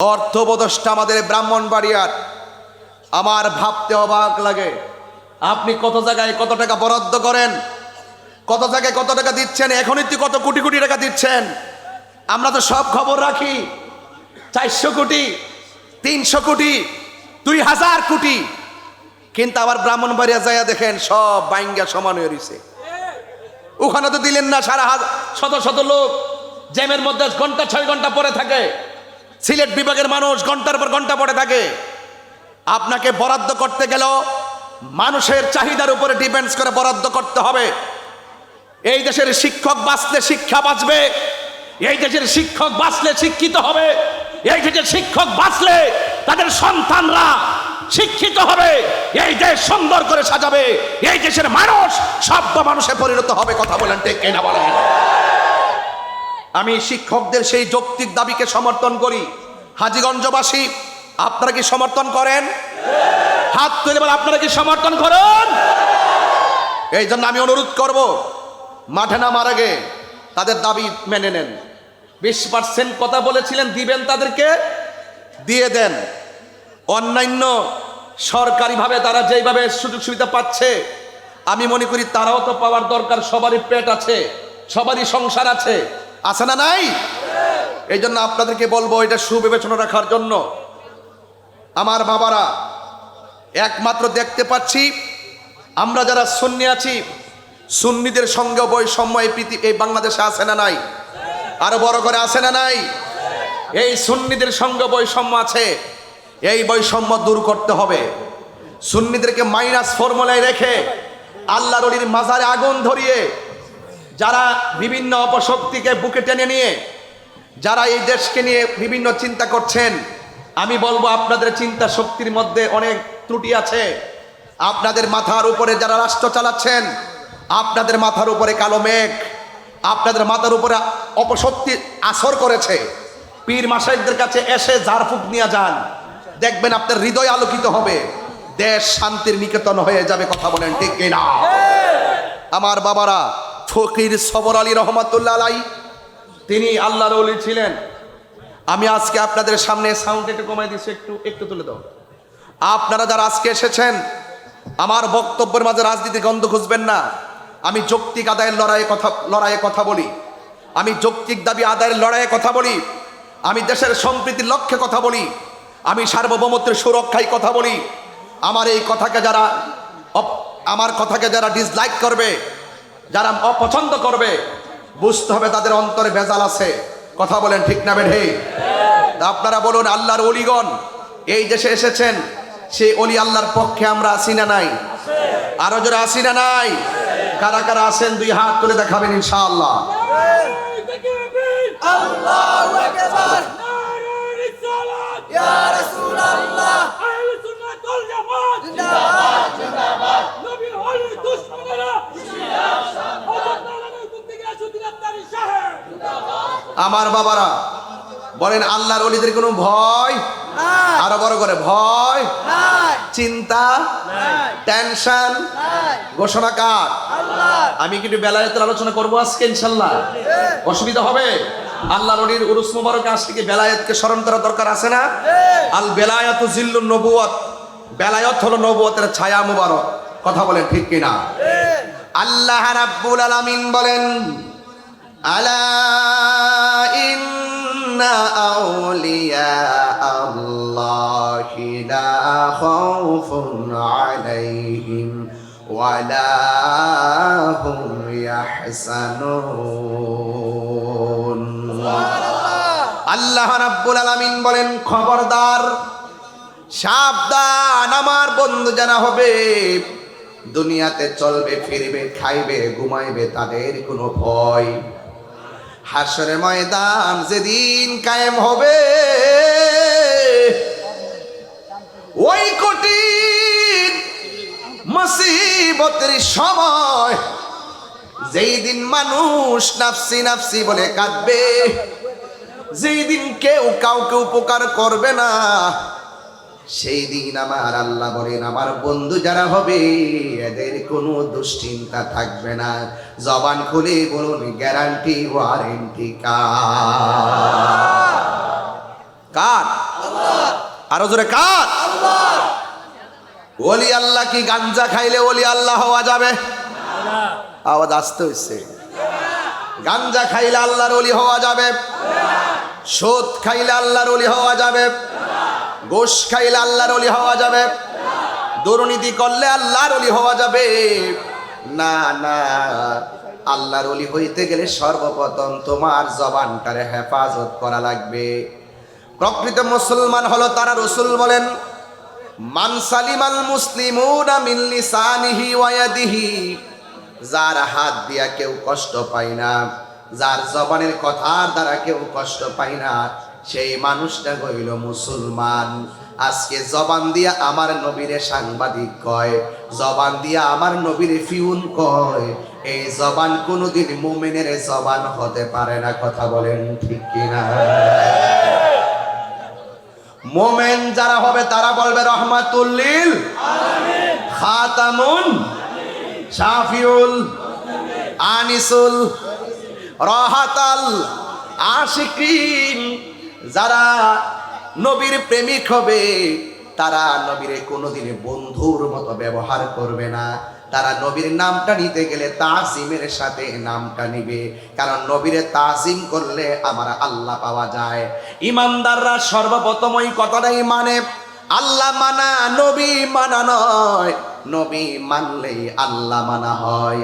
অর্থবদষ্টা আমাদের ব্রাহ্মণবাড়িয়ার। আমার ভাবতে অবাক লাগে। আপনি কত জায়গায় কত টাকা বরাদ্দ করেন? কত জায়গায় কত টাকা দিচ্ছেন? এখনই তুই কত কোটি কোটি টাকা দিচ্ছেন? আমরা তো সব খবর রাখি। চারশো কোটি, তিনশো কোটি, দুই হাজার কোটি। কিন্তু আবার ব্রাহ্মণবাড়িয়া যাইয়া দেখেন সব বাইঙ্গা সমান হয়ে রয়েছে ওখানে তো দিলেন না সারা শত শত লোক। জ্যামের মধ্যে ঘণ্টা ছয় ঘণ্টা পরে থাকে। সিলেট বিভাগের মানুষ ঘণ্টার পর ঘণ্টা পরে থাকে। আপনাকে বরাদ্দ করতে গেল মানুষের চাহিদার উপরে ডিপেন্ডস করে বরাদ্দ করতে হবে। এই দেশের শিক্ষক বাঁচলে শিক্ষা বাঁচবে, এই দেশের শিক্ষক বাঁচলে শিক্ষিত হবে, এই দেশের শিক্ষক বাঁচলে তাদের সন্তানরা শিক্ষিত হবে, এই দেশ সুন্দর করে সাজাবে, এই দেশের মানুষ সভ্য মানুষে পরিণত হবে, কথা বলেন ঠিক কিনা বলেন। আমি শিক্ষকদের সেই যৌক্তিক দাবিকে সমর্থন করি। হাজিগঞ্জবাসী, আপনারা কি সমর্থন করেন? হাত তুলে বলে, আপনারা কি সমর্থন করেন? এই জন্য আমি অনুরোধ করব, মাঠে নামার আগে তাদের দাবি মেনে নেন। বিশ পার্সেন্ট কথা বলেছিলেন, দিবেন তাদেরকে? দিয়ে দেন। অন্যান্য সরকারিভাবে তারা যেইভাবে সুযোগ সুবিধা পাচ্ছে, আমি মনে করি তারাও তো পাওয়ার দরকার, সবারই পেট আছে, সবারই সংসার আছে। আছে না নাই? এই জন্য আপনাদেরকে বলব, এটা সুবিবেচনা রাখার জন্য। আমার বাবারা, একমাত্র দেখতে পাচ্ছি, আমরা যারা সুন্নি আছি, সুন্নিদের সঙ্গে বৈষম্য এই পৃথিবী এই বাংলাদেশে আছে না নাই? আরও বড় করে আছে না নাই? এই সুন্নিদের সঙ্গে বৈষম্য আছে, এই বৈষম্য দূর করতে হবে। সুন্নিদেরকে মাইনাস ফর্মুলায় রেখে, আল্লাহর অলির মাজারে আগুন ধরিয়ে যারা বিভিন্ন অপশক্তিকে বুকে টেনে নিয়ে যারা এই দেশকে নিয়ে বিভিন্ন চিন্তা করছেন আমি বলব আপনাদের চিন্তা শক্তির মধ্যে অনেক ত্রুটি আছে। আপনাদের মাথার উপরে যারা রাষ্ট্র চালাচ্ছেন আপনাদের মাথার উপরে কালো মেঘ আপনাদের মাথার উপরে অপশক্তি আসর করেছে। পীর মাসাইকদের কাছে এসে ঝাড়ফুঁক নিয়ে যান। দেখবেন আপনার হৃদয় আলোকিত হবে। দেশ শান্তির নিকেতন হয়ে যাবে কথা বলেন ঠিক কিনা? আমার বাবারা ফকির সবর আলী রহমতুল্লাহ আলাই, তিনি আল্লাহর অলি ছিলেন। আমি আজকে আপনাদের সামনে সাউন্ড একটু কমাই দিচ্ছি, একটু একটু তুলে দাও। আপনারা যারা আজকে এসেছেন, আমার বক্তব্যের মাঝে রাজনীতি গন্ধ খুঁজবেন না। আমি যৌক্তিক আদায়ের লড়াইয়ে কথা লড়াইয়ে কথা বলি। আমি যৌক্তিক দাবি আদায়ের লড়াইয়ে কথা বলি। আমি দেশের সম্প্রীতির লক্ষ্যে কথা বলি। আমি সার্বভৌমত্বের সুরক্ষায় কথা বলি। আমার এই কথাকে যারা আমার কথাকে যারা ডিসলাইক করবে যারা অপছন্দ করবে, বুঝতে হবে তাদের অন্তরে ভেজাল আছে। কথা বলেন ঠিক না বেঢে? আপনারা বলুন, আল্লাহর অলিগণ, এই দেশে এসেছেন, সেই অলি আল্লাহর পক্ষে আমরা আসি না নাই? আরও জোরে আসি না নাই? কারা কারা আসেন দুই হাত তুলে দেখাবেন ইনশাআল্লাহ। আল্লাহ আমার বাবারা বলেন আল্লাহর অলিদের কোনো ভয়? আরও বড় করে ভয়? চিন্তা? টেনশন? ঘোষণা কার? আমি কিন্তু বেলায়েতের আলোচনা করব আজকে ইনশাল্লাহ? অসুবিধা হবে? আল্লাহ অলির উরুস মুবারক আসলে কি বেলায়েতকে স্মরণ করা দরকার আছে না? আল বেলায়াত জিল্লুন নবুয়ত বেলায়ত হলো নবুয়তের ছায়া মুবারক। কথা বলেন ঠিক কিনা? আল্লাহ রাব্বুল আলামিন বলেন আলা ইন্না আউলিয়া আল্লাহি লা খাউফুন আলাইহিম ওয়ালা হুম আল্লাহ রাব্বুল আলামিন বলেন, খবরদার, সাবধান, আমার বন্ধু জানা হবে। দুনিয়াতে চলবে, ফিরবে, খাইবে, ঘুমাইবে, তাদের কোনো ভয় হাসরে ময়দান যেদিন কায়েম হবে, ওই কঠিন মুসিবতের সময় যেই দিন মানুষ নাফসি নাফসি বলে কাঁদবে, যেই দিন কেউ কাউকে উপকার করবে না সেই দিন আমার আল্লাহ বলেন আমার বন্ধু যারা হবে এদের কোনো দুশ্চিন্তা থাকবে না। জবান খুলে বলুন গ্যারান্টি ওয়ারেন্টি কা কার? আরও জোরে কার? ওলি আল্লাহ কি গাঞ্জা খাইলে ওলি আল্লাহ হওয়া যাবে? আওয়াজ আসতে হচ্ছে গাঞ্জা খাইলে আল্লাহর ওলি হওয়া যাবে। সোদ খাইলে আল্লাহর ওলি হওয়া যাবে। গোশ খাইলে আল্লাহর ওলি হওয়া যাবে। দুর্নীতি করলে আল্লাহর অলি হওয়া যাবে। না না, আল্লাহর অলি হইতে গেলে সর্বপ্রথম তোমার জবানটারে হেফাজত করা লাগবে। প্রকৃত মুসলমান হলো তারা রসুল বলেন, মান সালিমাল মুসলিমুনা মিন লিসানিহি ওয়া ইয়াদিহি। যার হাত দিয়া কেউ কষ্ট পায় না, যার জবানের কথার দ্বারা কেউ কষ্ট পায় না। সেই মানুষটা হইল মুসলমান, আজকে জবান দিয়া আমার নবীরে সাংবাদিক কয়, জবান দিয়া আমার নবীরে ফিউন কয়, এই জবান কোনোদিন মুমিনের জবান হতে পারে না, কথা বলেন ঠিক কিনা? মোমেন যারা হবে তারা বলবে রহমাতুল্লিল খাতামুন শাফিউল আনিসুল রহাতাল আশিকিন যারা নবীর প্রেমিক হবে, তারা নবীরে কোনোদিনে বন্ধুর মতো ব্যবহার করবে না। তারা নবীর নামটা নিতে গেলে তাজিমের সাথে নামটা নিবে। কারণ নবীরে তাজিম করলে আমার আল্লাহ পাওয়া যায়। ইমানদাররা সর্বপ্রথম ওই কথাটাই মানে আল্লাহ মানা, নবী মানা নয়। নবী মানলেই আল্লাহ মানা হয়।